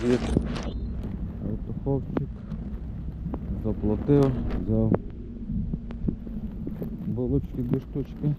Привіт. Автоховчик. Заплатив, взяв булочки дві штучки.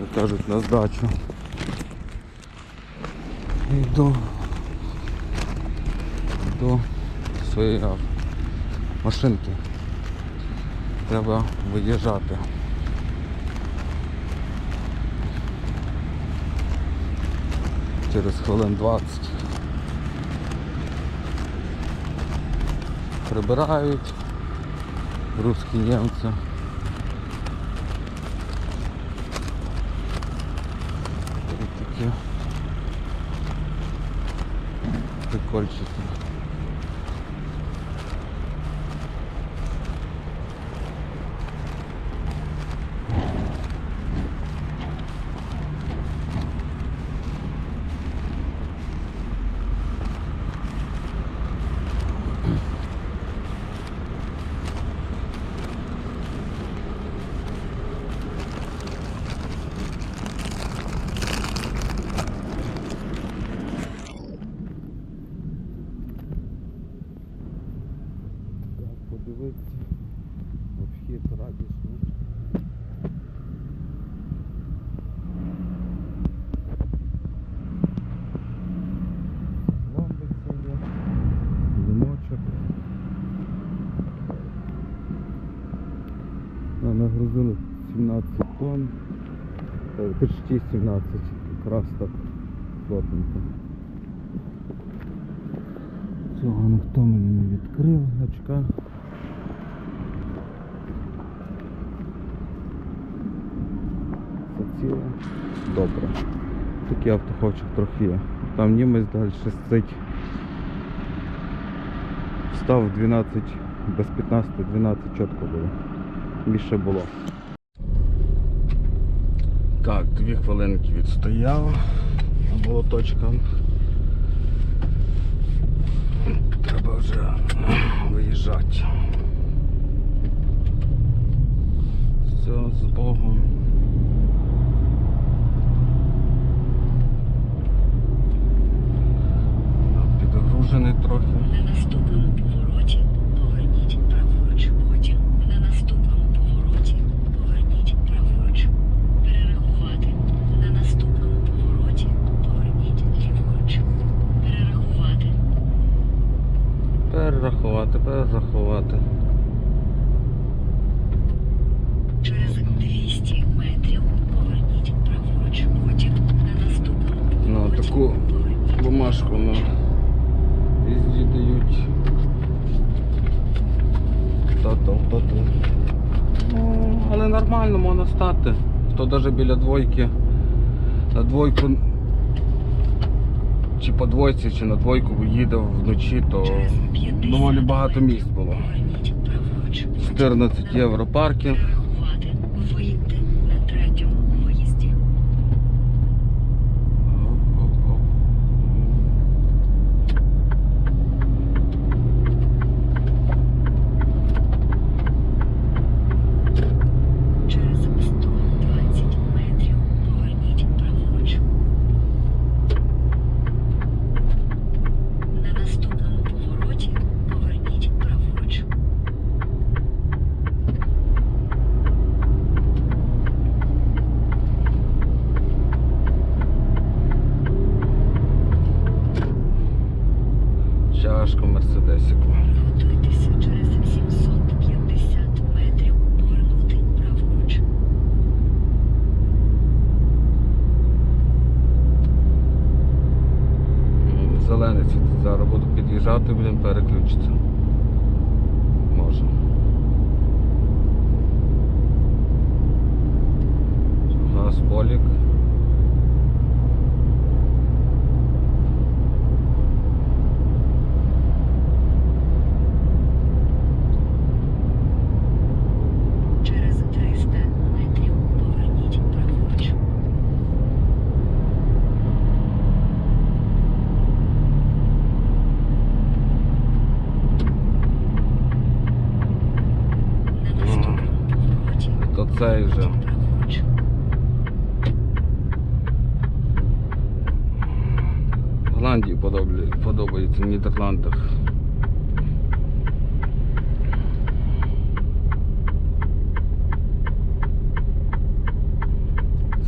Як кажуть, на здачу. Йду до своєї машинки. Треба виїжджати. Через хвилин 20. Прибирають русські німці. І такі прикольчики. 6,17 якраз так плотненько. Цього ніхто мені не відкрив, гачка. Це ціле добре. Такий автохочок трохи є. Там німець далі сить. Став 12, без 15-12 чітко було. Більше було. Так, дві хвилинки відстояв. Було точка. Треба вже виїжджати. Все, з Богом. Да, Підгружений трохи. На наступному повороті поверніть праворуч. Потім на наступному повороті поверніть праворуч. Перерахувати. На наступному повороті поверніть ліворуч. Перерахувати. Перерахувати, перерахувати. Через 200 метрів поверніть праворуч. Потім на наступному Ну, повороті таку поверніть бумажку ну, везде дають. Тотал, тотал. Ну, але нормально можна стати. Хто навіть біля двойки на двойку чи по двойці, чи на двойку їде вночі, то доволі багато місць було. 14 євро паркінг. Чашку Мерседесику. Приготуйтеся через 750 метрів повернути праворуч. Зелений світить. Зараз буду під'їжджати, будемо переключитися. Може. Газ полік. Через 300 метрів поверніть праворуч. На наступному повороті То цей вже. праворуч. Голландії подобає- подобається, в Нідерландах.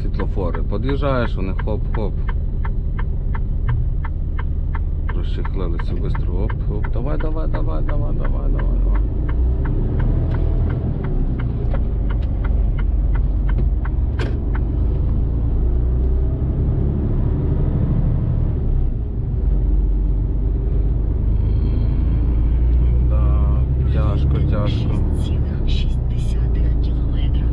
Світлофори. Под'їжджаєш, вони хоп-хоп. Розчехлилися швидко. Оп, оп. Давай, давай, давай, давай, давай, давай, давай. Да, тяжко, тяжко. 6,6 кілометра.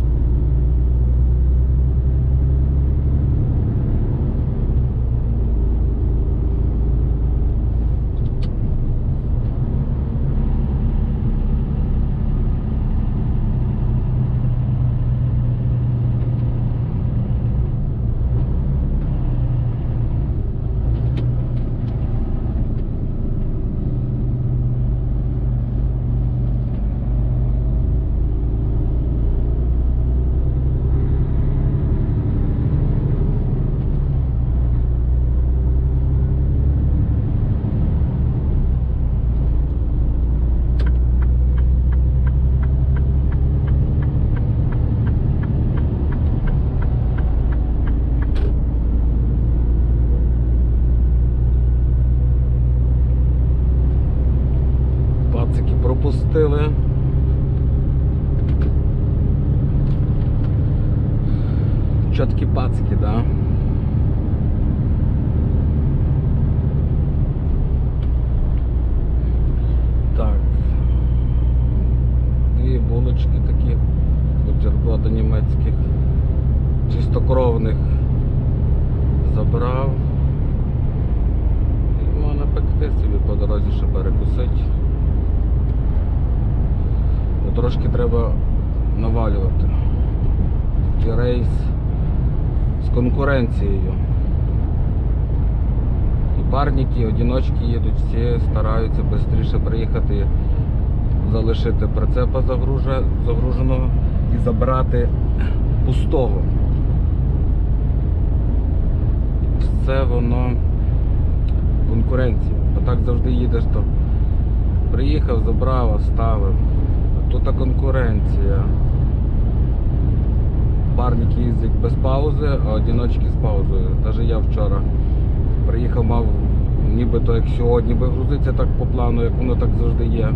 Пацики пропустили. Чоткі пацики, да. Так. Дві булочки такі, бутерброди німецьких, чистокровних забрав. І можна пекти собі по дорозі, ще перекусити. Ну, Трошки треба навалювати. Такий рейс з конкуренцією. І парники, і одиночки їдуть, всі стараються швидше приїхати, залишити прицепа загруженого і забрати пустого. Все воно конкуренція. Бо так завжди їдеш, то приїхав, забрав, оставив. А тут конкуренція. Парники їздять без паузи, а одиночки з паузою. Навіть я вчора приїхав, мав нібито як сьогодні би грузиться так по плану, як воно так завжди є.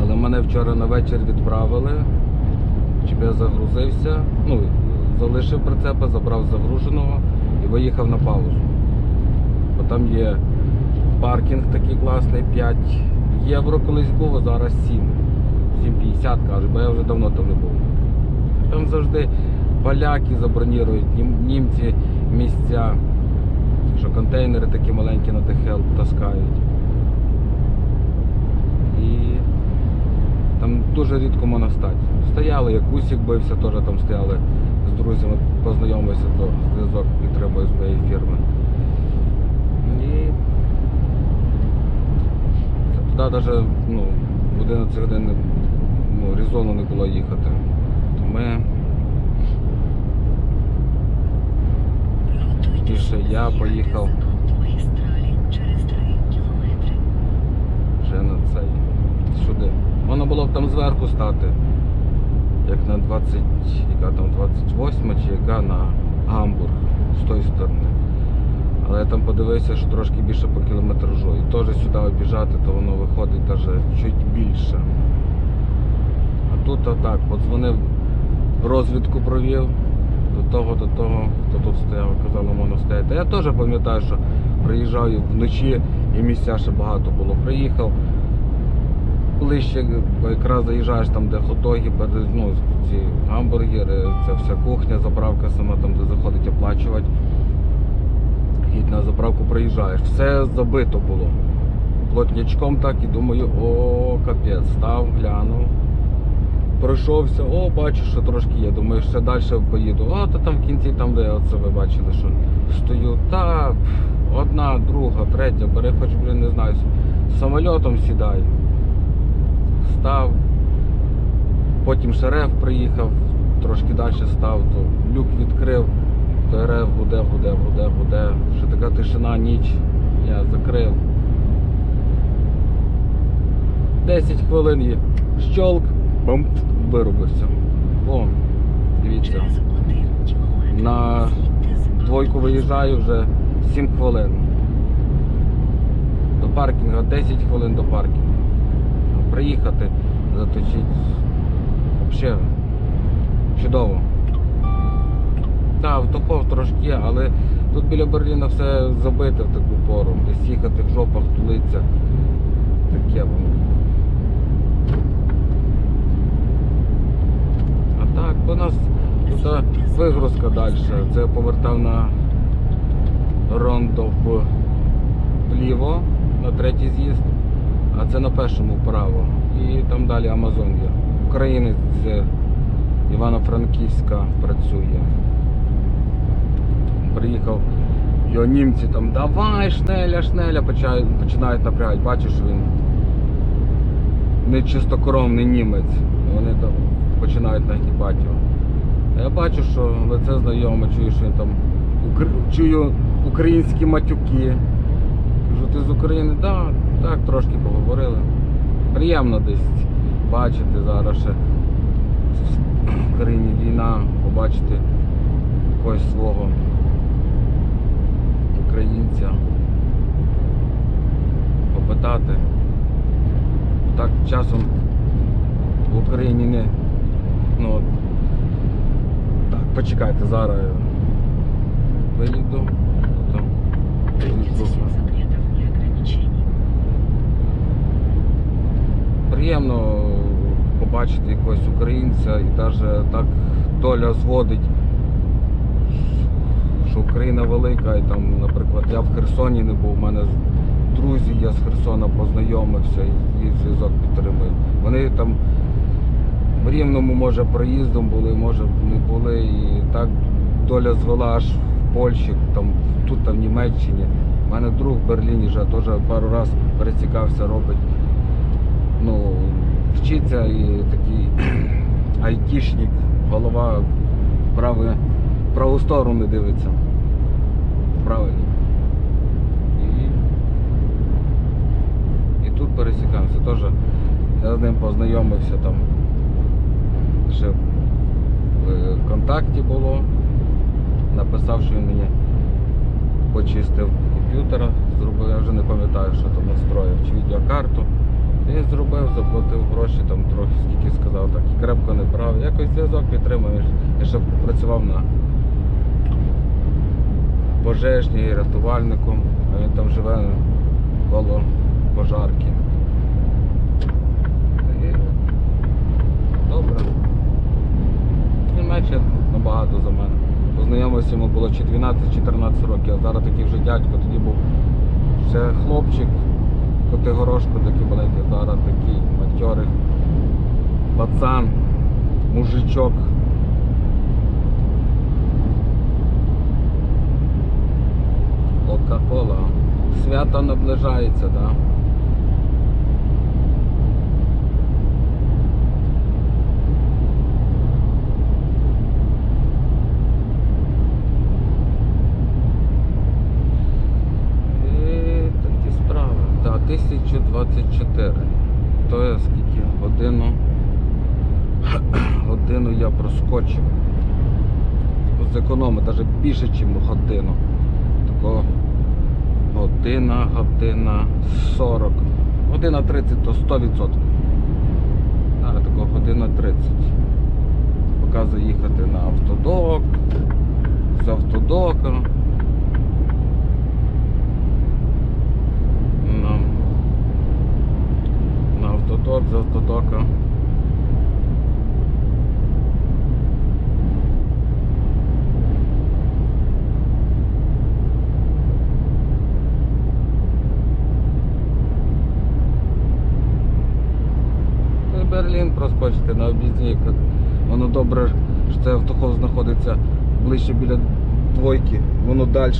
Але мене вчора на вечір відправили, щоб я загрузився, ну, залишив прицепа, забрав загруженого і виїхав на паузу. Бо там є паркінг такий класний, 5 євро колись був, а зараз 7. 7,50 кажуть, бо я вже давно там не був. Там завжди поляки забронірують, німці місця, що контейнери такі маленькі на ТХЛ таскають. І там дуже рідко можна стати. Стояли, як усік бився, теж там стояли з друзями, познайомився, то зв'язок підтримую з моєї фірми. І туди навіть ну, в 11 годин ну, резону не було їхати. То ми Тише, я поїхав. з через 3 кілометри. вже на цей сюди. Воно було б там зверху стати. Як на 20, яка там 28 чи яка на Гамбург з тої сторони. Але я там подивився, що трошки більше по кілометражу. І теж сюди обіжати, то воно виходить навіть чуть більше. А тут отак, подзвонив, розвідку провів до того, до того, хто тут стояв, казали, можна стояти. Я теж пам'ятаю, що приїжджав вночі і місця ще багато було. Приїхав ближче, якраз заїжджаєш там, де хот-доги, ну, ці гамбургери, це вся кухня, заправка сама там, де заходить оплачувати. І на заправку приїжджаєш. Все забито було. Плотнячком так і думаю, о, капець, став, глянув. Пройшовся, о, бачу, що трошки є. Думаю, ще далі поїду. О, то там в кінці, там, де оце ви бачили, що стою. Та одна, друга, третя, бери хоч, блін, не знаю, самольотом сідай. Став. Потім ще шереф приїхав, трошки далі став, то люк відкрив, то РФ гуде, гуде, гуде, гуде. Ще така тишина, ніч. Я закрив. 10 хвилин є. Щолк, бум, вирубився. Вон, дивіться. На Двойку виїжджаю вже 7 хвилин. До паркінгу 10 хвилин до паркінгу. Приїхати, заточити. Взагалі чудово. Так, автохов трошки але тут біля Берліна все забите в таку пору. Десь їхати в жопах тулиться. Таке воно. А так, у нас тут вигрузка далі. Це повертав на рондо вліво на третій з'їзд, а це на першому вправо. І там далі Амазон є. Українець з Івано-Франківська працює. Приїхав, його німці там давай, шнеля, шнеля, починають, напрягати. Бачу, що він не чистокровний німець. Вони там починають нагибати його. Я бачу, що лице знайоме, чую, що він там чую українські матюки. Кажу, ти з України? Так, так, трошки поговорили. Приємно десь бачити зараз ще в країні війна, побачити якогось свого українця, попитати. Так часом в Україні не. Ну, от, так, почекайте, зараз виїду. Там, 37 запретов и ограничений. Приємно побачити якогось українця і навіть так доля зводить, що Україна велика, і там, наприклад, я в Херсоні не був, у мене друзі, я з Херсона познайомився і зв'язок підтримую. Вони там в Рівному, може, проїздом були, може не були. І так доля звела аж в Польщі, там, тут там в Німеччині. У мене друг в Берліні вже теж пару разів перецікався, робить ну, вчиться і такий айтішник, голова праву, праву сторону дивиться. Правильно. І, і тут пересікаємося. Теж я з ним познайомився там. Ще в е, контакті було. Написав, що він мені почистив комп'ютера, зробив, я вже не пам'ятаю, що там настроїв, чи відеокарту. Він зробив, заплатив гроші, там трохи скільки сказав, так і крепко не брав. Якось зв'язок підтримуєш. Я ще працював на пожежній рятувальником, а він там живе коло пожарки. І добре. Він менше набагато за мене. Познайомився йому було чи 12-14 років, а зараз такий вже дядько, тоді був ще хлопчик, Котигорошко такий маленький, зараз такий матьорий пацан, мужичок. Кока-кола. Свято наближається, так? Да? І такі справи. Так, 1024. То я скільки? Годину. Годину я проскочив. Зекономив навіть більше, ніж годину. Тако година, година 40. Година 30 то 100%. А, тако година 30. Показує їхати на автодок. З автодока. на, на Та Берлін проскочити на об'їзні, як воно добре, що цей автохол знаходиться ближче біля двойки, воно далі,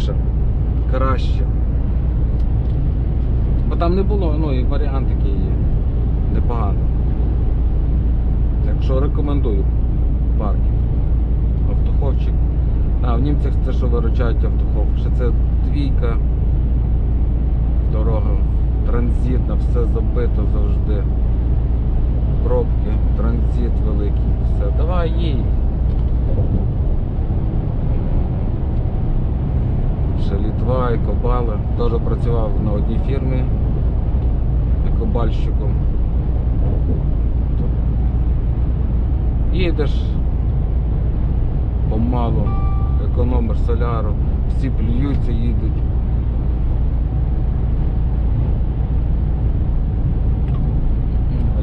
краще. Бо там не було, ну і варіант такий є. Непогано. Так що рекомендую паркінг. Автоховчик. А, в німцях це що виручають автохов. Ще це двійка. Дорога транзитна, все забито завжди. Пробки, транзит великий, все. Давай їдь. Ще Літва і Кобала. Теж працював на одній фірмі кобальщиком. Їдеш помалу, економиш соляру, всі плюються, їдуть.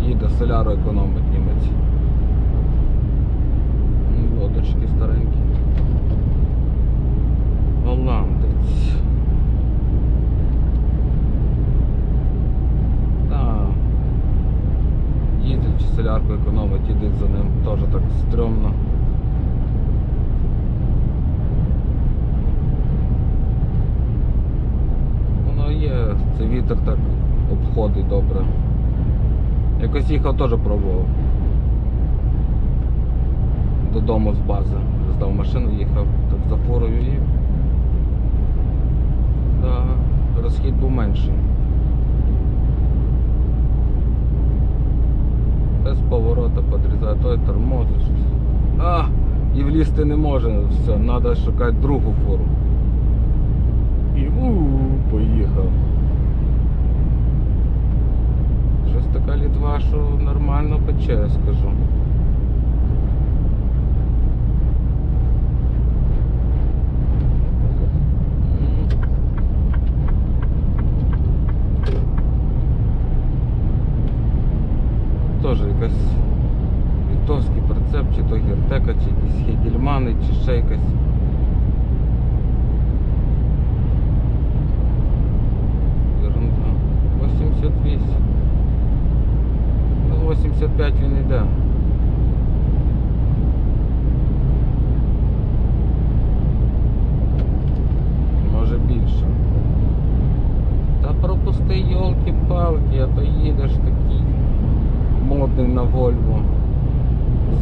Їде соляру економить німець. Ну, Лодочки старенькі. Голландець. Так. Їздить чи солярку економить, їдуть за ним. Теж так стрьомно. Воно є, це вітер так обходить добре. Якось їхав теж пробував. Додому з бази. Здав машину, їхав так за фурою і. Да, розхід був менший. Без поворота подрізає, той тормозить. щось. А! І влізти не може. Все, треба шукати другу форму. І у поїхав. Щось така літва, що нормально пече, скажу. Теж якась літовський прицеп, чи то гіртека, чи якісь хедільмани, чи ще якась.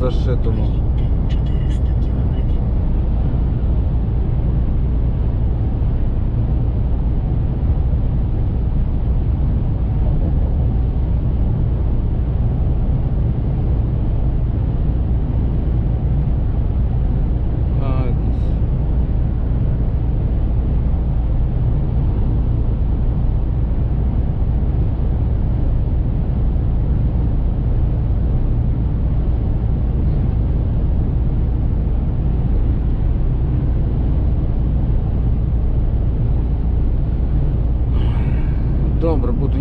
aż się tu.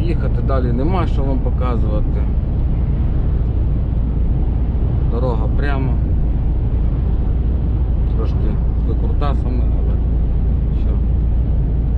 їхати, далі нема що вам показувати. Дорога прямо. Трошки з викрутасами, але